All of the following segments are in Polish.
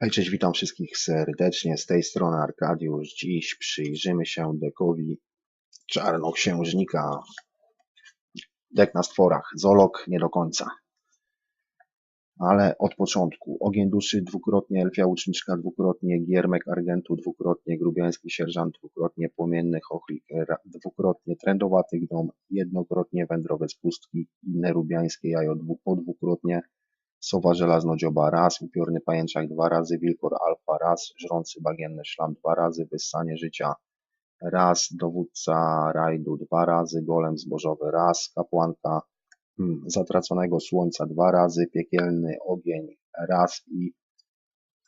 Hej, cześć, witam wszystkich serdecznie. Z tej strony Arkadiusz. Dziś przyjrzymy się dekowi Czarnoksiężnika. Dek na stworach. Zolog nie do końca. Ale od początku. Ogień duszy dwukrotnie, Elfia Łuczniczka dwukrotnie, Giermek Argentu dwukrotnie, Grubiański Sierżant dwukrotnie, Płomienny Chochlik dwukrotnie, Trędowaty Gnom jednokrotnie, Wędrowiec Pustki i Nerubiańskie Jajo dwu, po dwukrotnie, Sowa żelaznodzioba raz, upiorny pajęczak dwa razy, wilkor alfa raz, żrący bagienny szlam dwa razy, wyssanie życia raz, dowódca rajdu dwa razy, golem zbożowy raz, kapłanka hmm, zatraconego słońca dwa razy, piekielny ogień raz i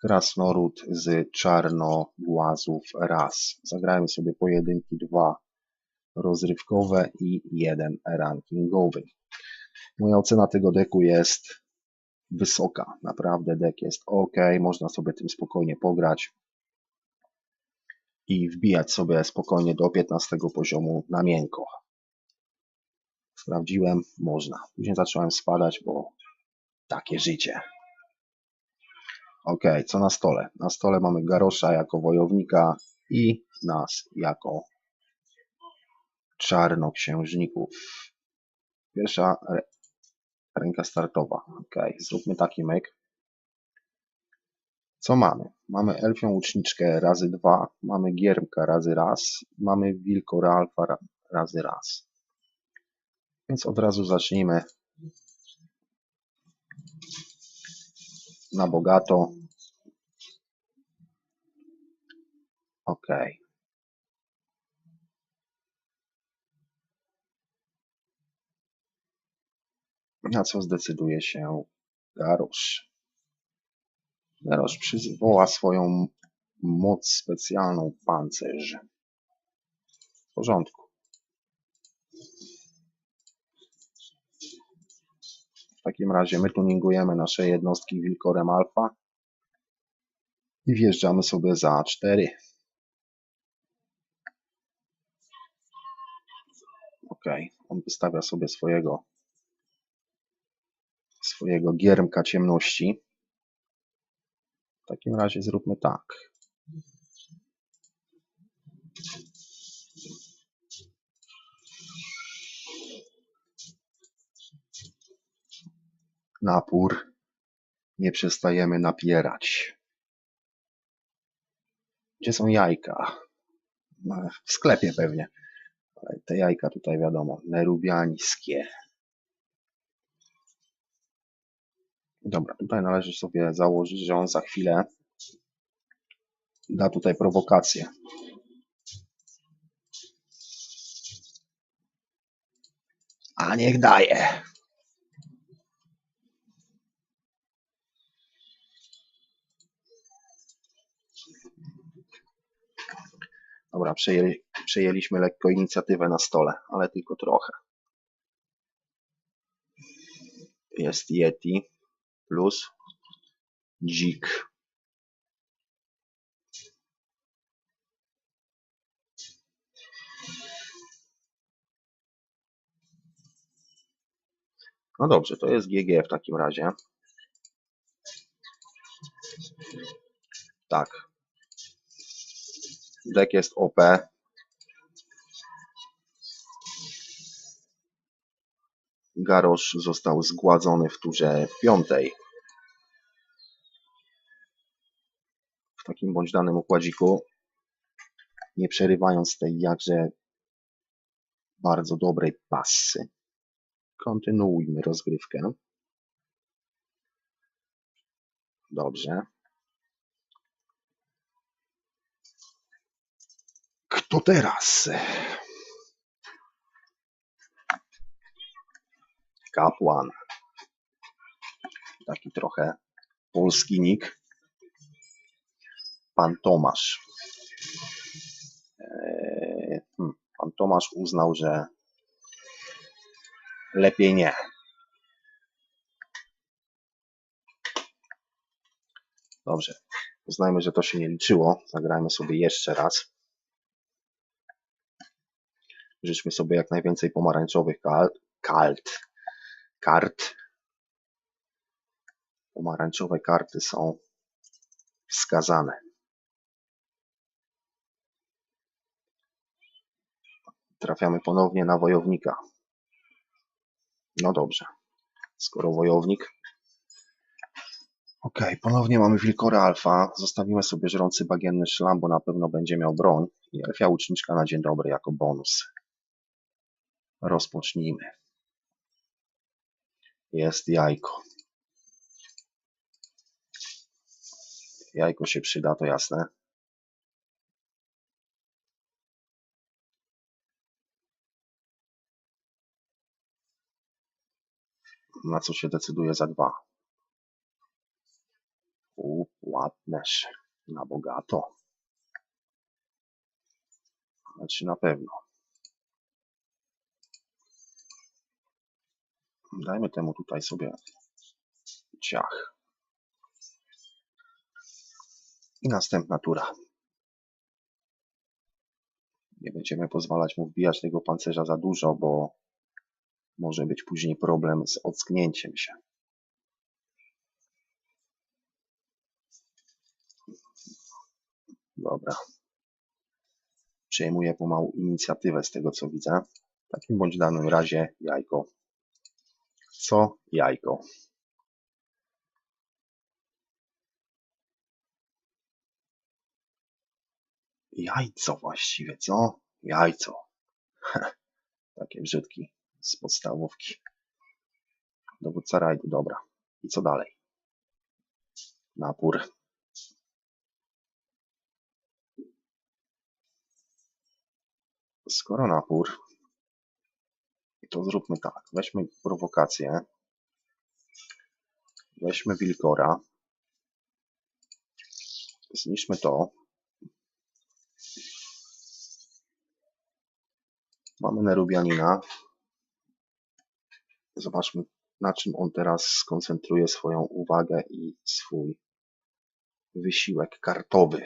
krasnolud z czarnogłazów raz. Zagrałem sobie pojedynki dwa rozrywkowe i jeden rankingowy. Moja ocena tego deku jest wysoka. Naprawdę deck jest ok, można sobie tym spokojnie pograć i wbijać sobie spokojnie do 15 poziomu na miękko. Sprawdziłem, można. Później zacząłem spadać, bo takie życie. Ok, co na stole? Na stole mamy Garosza jako wojownika i nas jako czarnoksiężników. Pierwsza ręka startowa. Ok, zróbmy taki myk. Co mamy? Mamy Elfią Łuczniczkę razy dwa, mamy Giermka razy raz, mamy Wilkora Alfa ra- razy raz. Więc od razu zacznijmy na bogato. Ok. Na co zdecyduje się Garosz? Garosz przywoła swoją moc specjalną pancerz. W porządku. W takim razie my tuningujemy nasze jednostki Wilkorem Alfa i wjeżdżamy sobie za 4. Ok, on wystawia sobie swojego swojego giermka ciemności. W takim razie zróbmy tak. Napór. Nie przestajemy napierać. Gdzie są jajka? W sklepie pewnie. Te jajka tutaj wiadomo, nerubiańskie. Dobra, tutaj należy sobie założyć, że on za chwilę da tutaj prowokację. A niech daje. Dobra, przejęli, przejęliśmy lekko inicjatywę na stole, ale tylko trochę. Jest Yeti plus dzik. No dobrze, to jest GG w takim razie. Tak. Deck jest OP. Garosz został zgładzony w turze piątej. Takim bądź danym układziku, nie przerywając tej jakże bardzo dobrej passy. Kontynuujmy rozgrywkę. Dobrze. Kto teraz? Kapłan. Taki trochę polski nick. Pan Tomasz. Eee, hmm, Pan Tomasz uznał, że lepiej nie. Dobrze. Uznajmy, że to się nie liczyło. Zagrajmy sobie jeszcze raz. Życzmy sobie jak najwięcej pomarańczowych kal kalt, kart. Pomarańczowe karty są wskazane. Trafiamy ponownie na wojownika. No dobrze. Skoro wojownik. Ok, ponownie mamy Wilkora Alfa. Zostawimy sobie żrący bagienny szlam, bo na pewno będzie miał broń. I elfia łuczniczka na dzień dobry jako bonus. Rozpocznijmy. Jest jajko. Jajko się przyda, to jasne. Na co się decyduje za dwa? U, ładneż. Na bogato. Znaczy na pewno. Dajmy temu tutaj sobie ciach. I następna tura. Nie będziemy pozwalać mu wbijać tego pancerza za dużo, bo może być później problem z ocknięciem się. Dobra. Przejmuję pomału inicjatywę z tego co widzę. W takim bądź danym razie jajko. Co? Jajko. Jajco właściwie, co? Jajco. Takie brzydki z podstawówki. Dowódca rajdu, dobra. I co dalej? Napór. Skoro napór, to zróbmy tak. Weźmy prowokację. Weźmy Wilkora. Zniszczmy to. Mamy Nerubianina. Zobaczmy, na czym on teraz skoncentruje swoją uwagę i swój wysiłek kartowy.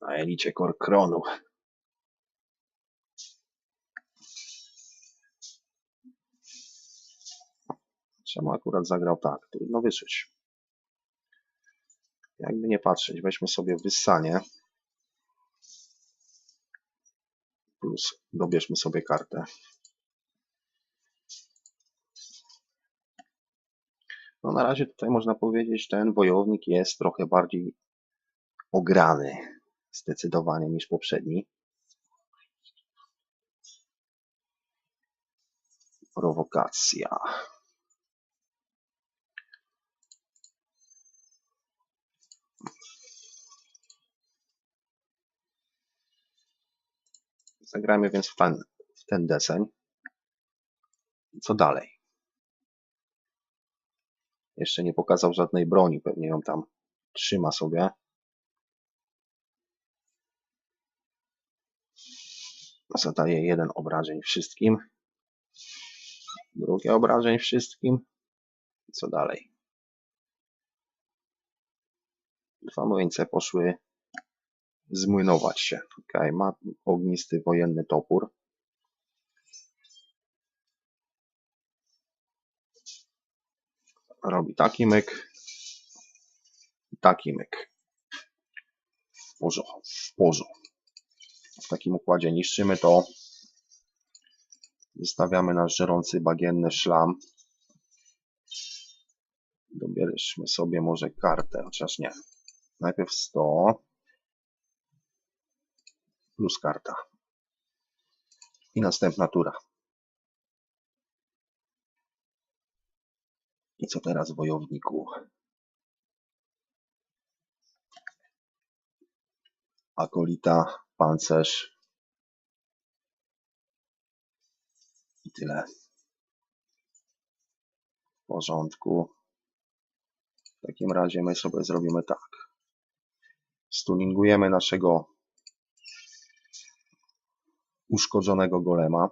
Na elicie Korkronu. Czemu akurat zagrał tak? Trudno wyczuć. Jakby nie patrzeć, weźmy sobie wyssanie. Plus dobierzmy sobie kartę. No na razie tutaj można powiedzieć, ten wojownik jest trochę bardziej ograny zdecydowanie niż poprzedni. Prowokacja. Zagrajmy więc w ten, w ten deseń. Co dalej? Jeszcze nie pokazał żadnej broni, pewnie ją tam trzyma sobie. Zadaje jeden obrażeń wszystkim. Drugie obrażeń wszystkim. Co dalej? Dwa młyńce poszły zmłynować się. Ok, ma ognisty wojenny topór. Robi taki myk, taki myk. W porządku, w. W takim układzie niszczymy to. Zostawiamy nasz żerący bagienny szlam. Dobierzmy sobie może kartę, chociaż nie. Najpierw 100 plus karta. I następna tura. I co teraz, wojowniku? Akolita, pancerz. I tyle. W porządku. W takim razie my sobie zrobimy tak. Stuningujemy naszego uszkodzonego golema.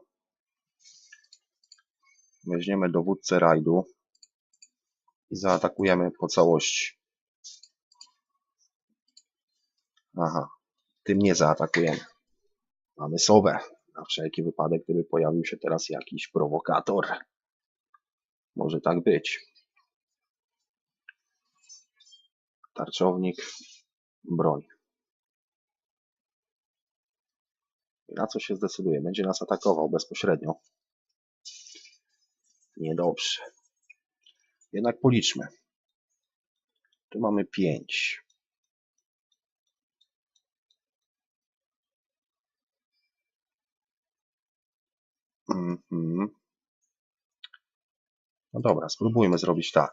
Weźmiemy dowódcę rajdu i zaatakujemy po całości. Aha, tym nie zaatakujemy. Mamy sowę. Na wszelki wypadek, gdyby pojawił się teraz jakiś prowokator. Może tak być. Tarczownik, broń. Na co się zdecyduje? Będzie nas atakował bezpośrednio. Niedobrze. Jednak policzmy. Tu mamy 5. Mhm. No dobra, spróbujmy zrobić tak.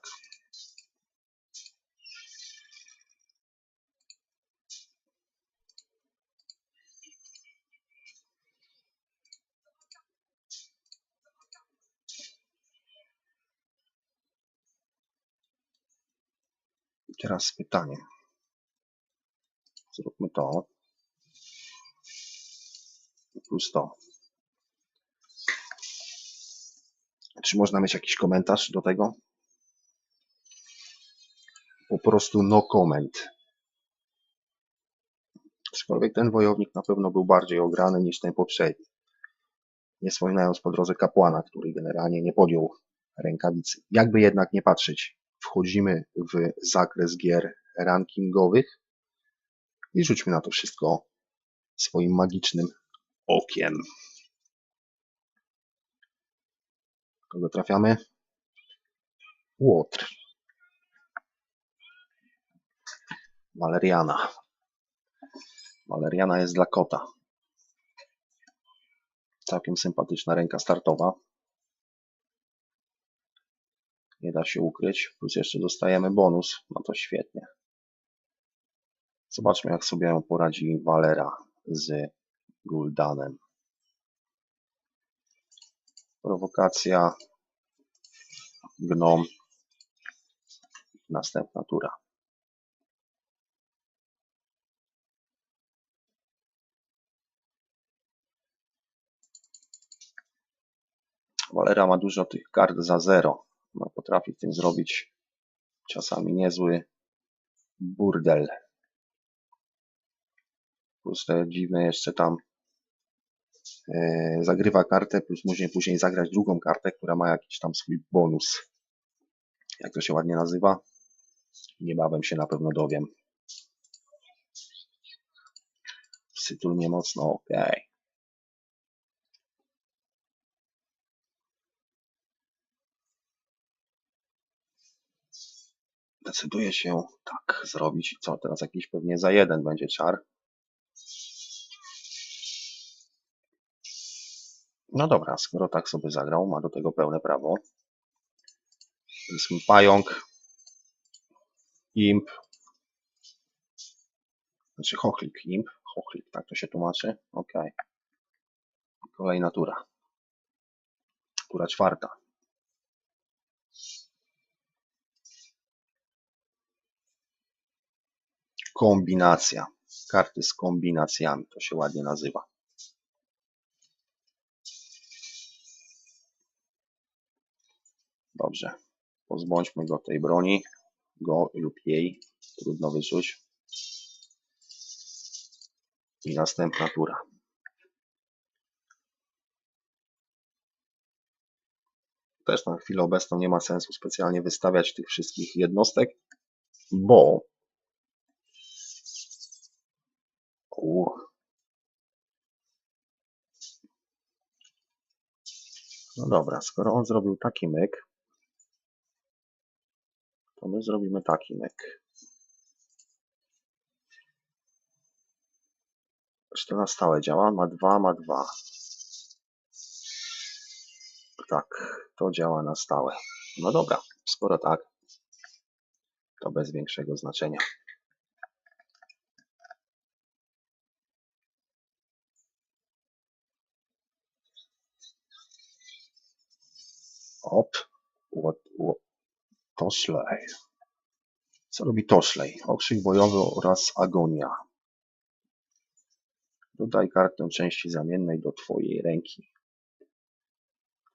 Teraz pytanie. Zróbmy to. Plus to. Czy można mieć jakiś komentarz do tego? Po prostu no comment. Aczkolwiek ten wojownik na pewno był bardziej ograny niż ten poprzedni. Nie wspominając po drodze kapłana, który generalnie nie podjął rękawicy. Jakby jednak nie patrzeć, wchodzimy w zakres gier rankingowych i rzućmy na to wszystko swoim magicznym okiem. Kogo trafiamy? Łotr. Valeriana. Valeriana jest dla kota. Całkiem sympatyczna ręka startowa. Nie da się ukryć. Plus jeszcze dostajemy bonus. No to świetnie. Zobaczmy, jak sobie poradzi Valera z Guldanem. Prowokacja, gnom, następna tura. Valera ma dużo tych kart za zero. No, potrafi w tym zrobić czasami niezły burdel. Plus te dziwne jeszcze tam e, zagrywa kartę, plus może później zagrać drugą kartę, która ma jakiś tam swój bonus. Jak to się ładnie nazywa? Niebawem się na pewno dowiem. Sytul nie mocno, okej. Decyduje się tak zrobić. Co teraz? Jakiś pewnie za jeden będzie czar. No dobra, skoro tak sobie zagrał, ma do tego pełne prawo. Jest pająk, imp, znaczy chochlik, imp, chochlik, tak to się tłumaczy. Ok. Kolejna tura. Tura czwarta. Kombinacja. Karty z kombinacjami, to się ładnie nazywa. Dobrze. Pozbądźmy go tej broni. Go lub jej. Trudno wyczuć. I następna tura. Też na chwilę obecną nie ma sensu specjalnie wystawiać tych wszystkich jednostek, bo U. No dobra, skoro on zrobił taki myk, to my zrobimy taki myk. Czy to na stałe działa? Ma dwa, ma dwa. Tak, to działa na stałe. No dobra, skoro tak, to bez większego znaczenia. Op, what, what, Toszlej. Co robi Toszlej? Okrzyk bojowy oraz agonia. Dodaj kartę części zamiennej do Twojej ręki.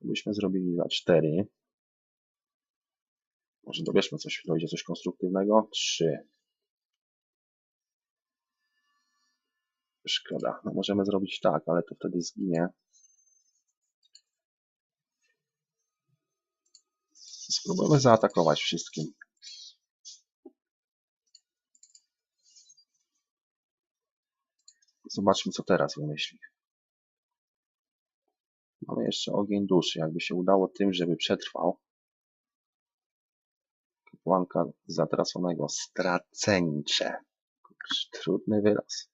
Byśmy zrobili za 4. Może dobierzmy coś, dojdzie coś konstruktywnego. 3. Szkoda. No możemy zrobić tak, ale to wtedy zginie. Spróbujmy zaatakować wszystkim. Zobaczmy, co teraz wymyśli. Mamy jeszcze ogień duszy. Jakby się udało tym, żeby przetrwał. Kapłanka zatraconego. Straceńcze. Trudny wyraz.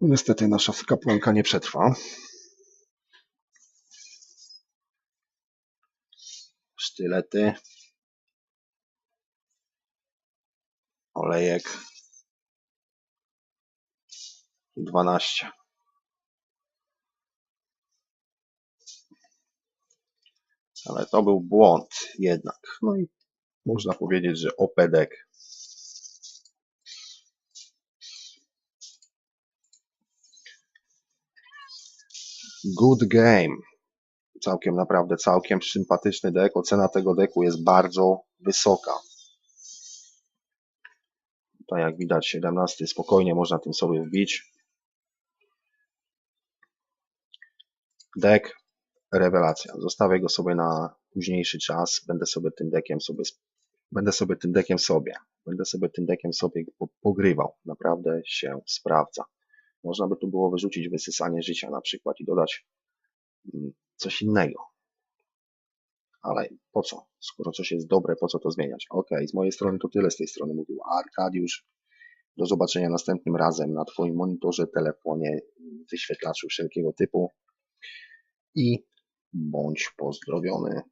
Niestety nasza kapłanka nie przetrwa. Sztylety. Olejek. I 12. Ale to był błąd jednak. No i można powiedzieć, że opedek. Good game. Całkiem naprawdę, całkiem sympatyczny deck. Ocena tego deku jest bardzo wysoka. Tutaj jak widać 17 spokojnie można tym sobie wbić. Deck rewelacja. Zostawię go sobie na późniejszy czas. Będę sobie tym dekiem sobie będę sobie tym dekiem sobie będę sobie tym dekiem sobie po- pogrywał. Naprawdę się sprawdza. Można by tu było wyrzucić wysysanie życia na przykład i dodać mm, coś innego. Ale po co? Skoro coś jest dobre, po co to zmieniać? Ok, z mojej strony to tyle z tej strony mówił Arkadiusz. Do zobaczenia następnym razem na Twoim monitorze, telefonie, wyświetlaczu wszelkiego typu. I bądź pozdrowiony.